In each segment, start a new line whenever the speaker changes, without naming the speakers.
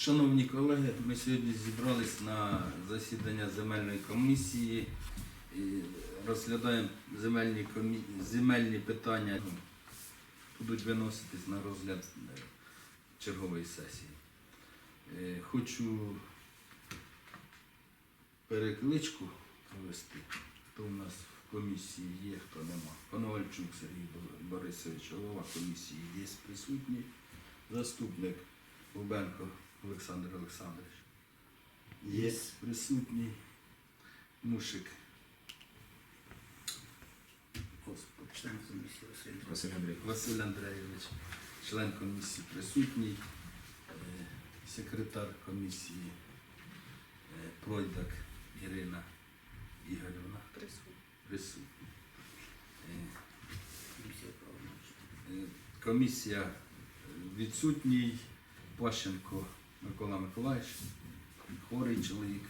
Шановні колеги, ми сьогодні зібрались на засідання земельної комісії. Розглядаємо земельні, комі... земельні питання. Будуть виноситись на розгляд е, чергової сесії. Е, Хочу перекличку провести. Хто у нас в комісії є, хто нема. Коновальчук Сергій Борисович, голова комісії є присутній. Заступник Бубенко Олександр Олександрович. Є присутній. Мушик. Господи.
Василь.
Андрійович.
Василь Андрійович, член комісії присутній, е, секретар комісії е, Пройдак Ірина Ігорівна
Присутні.
присутня. Е,
Комісія
відсутній Пащенко Микола Миколаївич, хворий чоловік,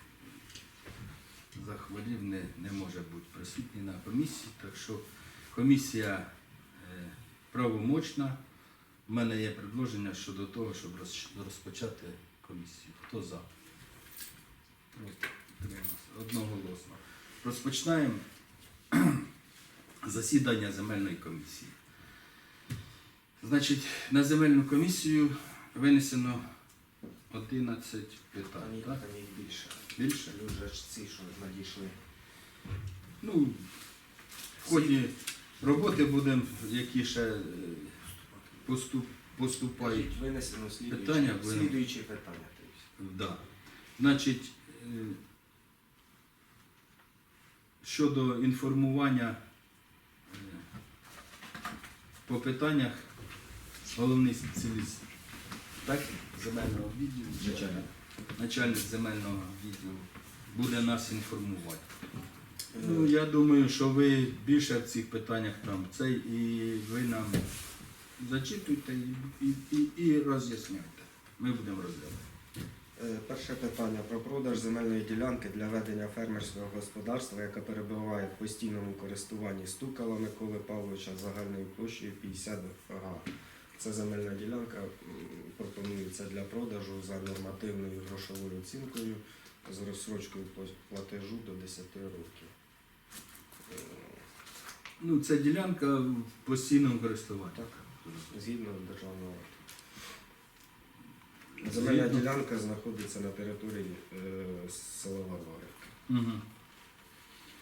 захворів, не, не може бути присутній на комісії, так що комісія е, правомочна. У мене є предложення щодо того, щоб роз- розпочати комісію. Хто за? Одноголосно. Розпочинаємо засідання земельної комісії. Значить, на земельну комісію винесено 11 питань.
їх,
Так?
там їх більше.
Більше?
Вже ж ці, що надійшли.
Ну, в ході роботи будемо, які ще е, поступ, поступають.
Винесено слідуючі
Питання ви-
слідуючі питання.
Да. Значить, е, щодо інформування е, по питаннях головний спеціаліст так, земельного відділу,
Начальник.
начальник земельного відділу буде нас інформувати.
Е,
Ну, я думаю, що ви більше в цих питаннях там цей, і ви нам зачитуйте і, і, і, і роз'ясняйте. Ми будемо розглядати.
Е, Перше питання про продаж земельної ділянки для ведення фермерського господарства, яка перебуває в постійному користуванні Стукала Миколи Павловича загальною площею 50 га. Це земельна ділянка пропонується для продажу за нормативною грошовою оцінкою з розсрочкою платежу до 10 років. Е,
Ну, це ділянка в постійному користуванні.
Так, згідно державного акту. Земельна
Згідно.
ділянка знаходиться на території е, села Варварівки.
Угу.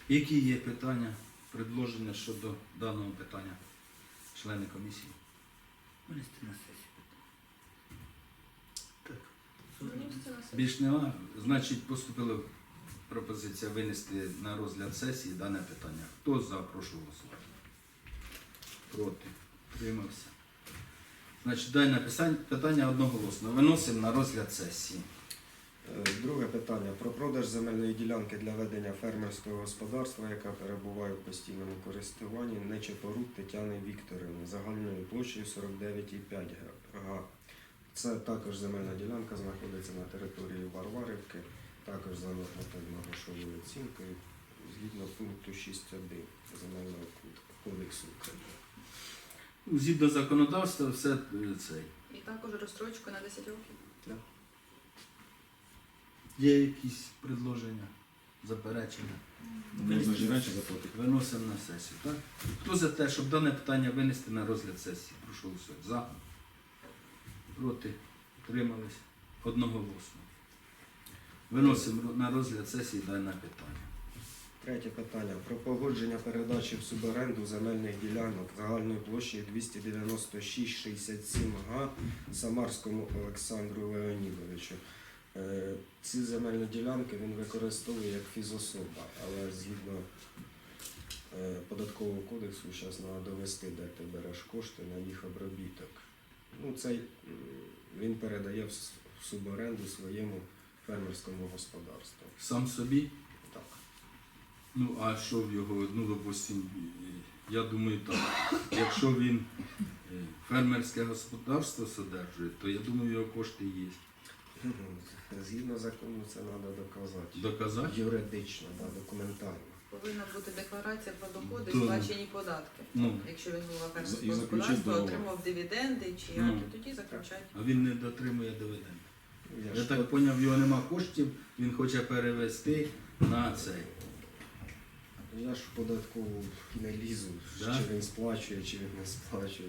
Які є питання, предложення щодо даного питання, члени комісії?
Винести на сесію.
Так. Більш нема. Значить, поступила пропозиція винести на розгляд сесії дане питання. Хто за, прошу голосувати. Проти. Тримався. Значить, дане питання одноголосно. Виносимо на розгляд сесії.
Друге питання про продаж земельної ділянки для ведення фермерського господарства, яка перебуває в постійному користуванні Нечепорук Тетяни Вікторівни загальною площею 49,5 га. Це також земельна ділянка знаходиться на території Варварівки, також за нормативно-грошовою оцінкою згідно пункту 6.1 Земельного кодексу України.
Згідно законодавства, все е, цей.
І також розстрочку на 10 років.
Є якісь предложення, заперечення?
Не.
Виносимо на сесію, так? Хто за те, щоб дане питання винести на розгляд сесії? Прошу голосувати. За. Проти. Утримались. Одноголосно. Виносимо на розгляд сесії дане питання.
Третє питання про погодження передачі в суборенду земельних ділянок загальною площею 296,67 га Самарському Олександру Леонідовичу. Е, Ці земельні ділянки він використовує як фізособа, але згідно е, податкового кодексу зараз треба довести, де ти береш кошти на їх обробіток. Ну, цей він передає в суборенду своєму фермерському господарству.
Сам собі?
Так.
Ну, а що в його, ну, допустим, я думаю, так. Якщо він е, фермерське господарство содержує, то я думаю, його кошти є.
Згідно закону це треба доказати.
Доказати?
Юридично, да, документально.
Повинна бути декларація про доходи,
То-
сплачені податки.
Ну,
Якщо він був
І заключити
господарства,
договор.
отримав дивіденди чи
Ну.
як, то тоді заключать.
а він не дотримує дивиденд.
Ну, Я
Я
ж
так зрозумів, його нема коштів, він хоче перевести на цей.
Я ж в податкову не лізу,
Да?
чи він сплачує, чи він не сплачує.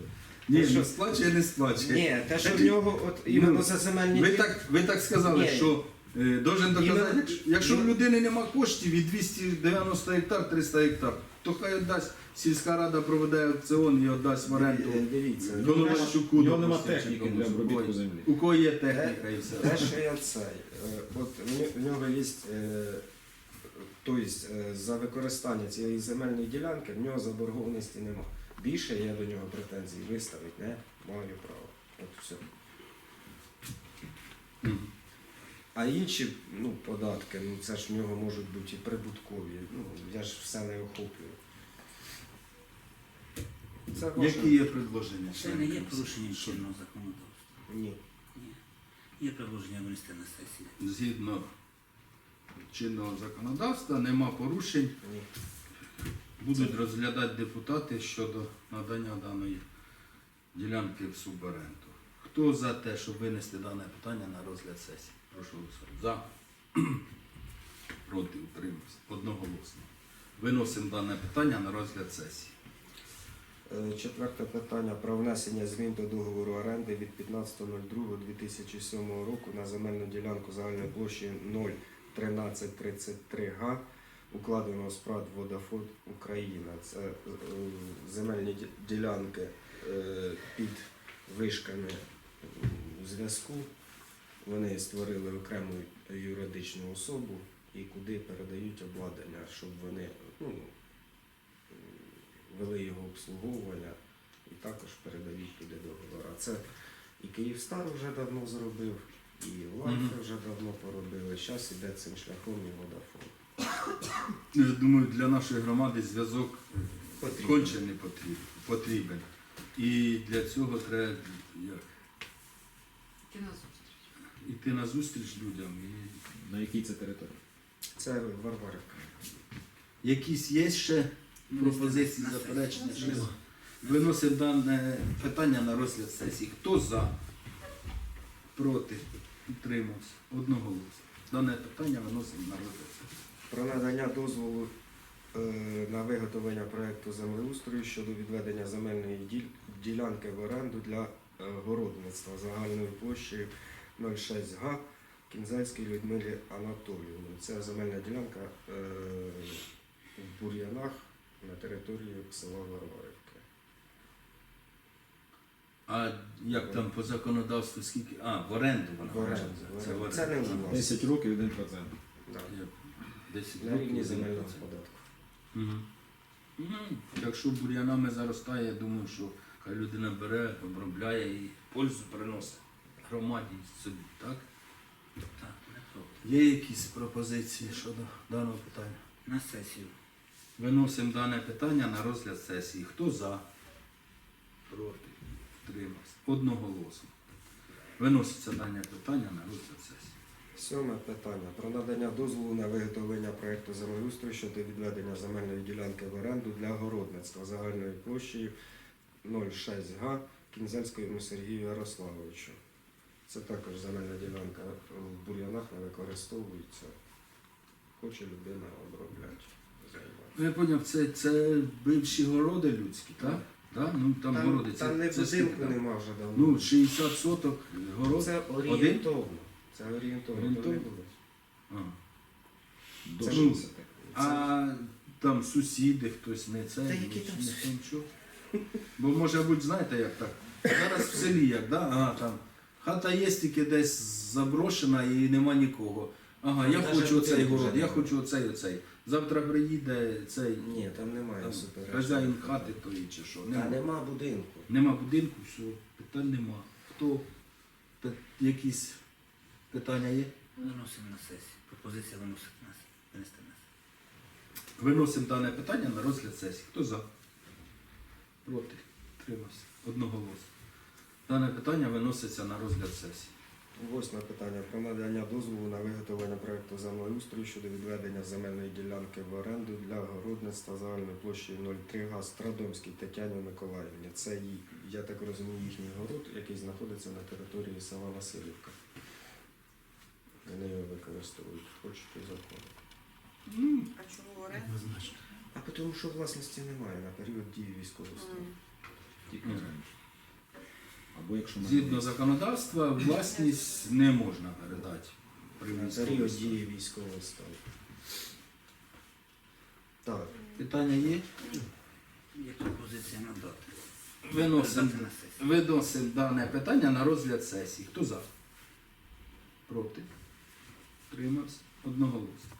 Ні,
що?
не сплачує, не сплачує.
Ні, те, що в нього от іменно за земельні
Ви так, ви так сказали,
Ні.
що е, должен доказати,
Іменно-
якщо- якщо в людини нема коштів і 290 гектар, 300 гектар, то хай віддасть, сільська рада проведе аукціон і віддасть в оренду.
Е, Дивіться,
Головащуку,
У нього нема
допустим, чи
техніки
комусь.
для обробітку
Ой,
землі.
У кого є техніка і все.
Те, що я цей. е, От в ню- в нього є, е, тобто е, за використання цієї земельної ділянки в нього заборгованості нема. Більше я до нього претензій виставити не маю права. От все. А інші ну, податки, ну це ж в нього можуть бути і прибуткові. Ну, я ж все не охоплюю. Це ваше...
Які є предложення?
Це не є порушенням чинного законодавства.
Ні.
Ні. Є предложення винести на сесію.
Згідно чинного законодавства нема порушень.
Ні.
Будуть розглядати депутати щодо надання даної ділянки в суборенду. Хто за те, щоб винести дане питання на розгляд сесії? Прошу голосувати. За. Проти утримався. Одноголосно. Виносимо дане питання на розгляд сесії.
Е, Четверте питання про внесення змін до договору оренди від 15.02.2007 року на земельну ділянку загальної площі 01333 га, укладеного з ПРАД Водафон Україна. Це е, земельні ділянки е, під вишками зв'язку. Вони створили окрему юридичну особу і куди передають обладнання, щоб вони ну, вели його обслуговування і також передають туди договори. Це і Київстар вже давно зробив, і Лайфи вже давно поробили. Зараз іде цим шляхом і Водафон.
Я думаю, для нашої громади зв'язок
Потрібно.
конче не потрібен. потрібен. І для цього треба як, йти на зустріч людям. І
На якій це території?
Це Варварівка.
якісь є ще пропозиції, заперечення?
Нема.
Щось? Виносимо дане питання на розгляд сесії. Хто за? Проти? Утримався? Одноголосно. Дане питання виносимо на розгляд сесії.
Про надання дозволу е, на виготовлення проекту землеустрою щодо відведення земельної ділянки в оренду для е, городництва загальною площею 06 га Кінзальській Людмилі Анатоліївні. Це земельна ділянка е, в Бур'янах на території села Варварівки.
А як там по законодавству скільки? А, в оренду вона
В оренду,
Це в
оренду.
оренду.
Це не у нас.
10 років 1%.
Да.
Я- 10
На рівні земельного податку.
Мгм. Ну, Якщо бур'янами заростає, я думаю, що хай людина бере, обробляє і пользу приносить громаді собі, так?
Так.
Є якісь пропозиції щодо даного питання?
На сесію.
Виносимо дане питання на розгляд сесії. Хто за? Проти? Втримався. Одноголосно. Виноситься дане питання на розгляд сесії.
Сьоме питання про надання дозволу на виготовлення проекту землеустрою щодо відведення земельної ділянки в оренду для городництва загальною площею 0,6 га Кінзельському Сергію Ярославовичу. Це також земельна ділянка в бур'янах не використовується. Хоче людина обробляти.
Ну, я поняв, це, це бивші городи людські, так? Да? Ну, там, городи, це,
там не
це скільки
будинку
там?
нема вже давно.
Ну, 60 соток город.
це орієнтовно. Це орієнтовно. то не
Орієнтовно?
було.
А.
До
Це
60.
А там сусіди, хтось не це,
Та які там
ніхто нічого. Бо може бути, знаєте, як так? Зараз в селі як, да? ага, там хата є тільки десь заброшена і нема нікого. Ага, я
Даже
хочу оцей
будинку
город,
вже
я
немає.
хочу оцей оцей. Завтра приїде цей
Ні, там немає
там,
суперечки.
хазяїн хати тої чи що.
Та
Нема.
нема будинку.
Нема будинку, все, питань нема. Хто? Пи- Якісь питання є?
Виносимо на сесію. Пропозиція виносити на с- винести на сесію.
Виносимо дане питання на розгляд сесії. Хто за? Проти? Тримався. Одноголосно. Дане питання виноситься на розгляд сесії.
Восьме питання про надання дозволу на виготовлення проекту землеустрою щодо відведення земельної ділянки в оренду для городництва загальною площею 03 га Страдомській Тетяні Миколаївні. Це, я так розумію, їхній город, який знаходиться на території села Васильівка. Використовують, хочете закон.
Ну,
А чому оренда?
Однозначно.
А тому що власності немає на період дії військового стану.
Тільки. Або якщо
згідно законодавства, власність не можна передати при
На період дії військового стану. Так,
Питання є?
Є пропозиція надати.
Виносимо дане питання на розгляд сесії. Хто за? Проти? Тримався? Одноголосно.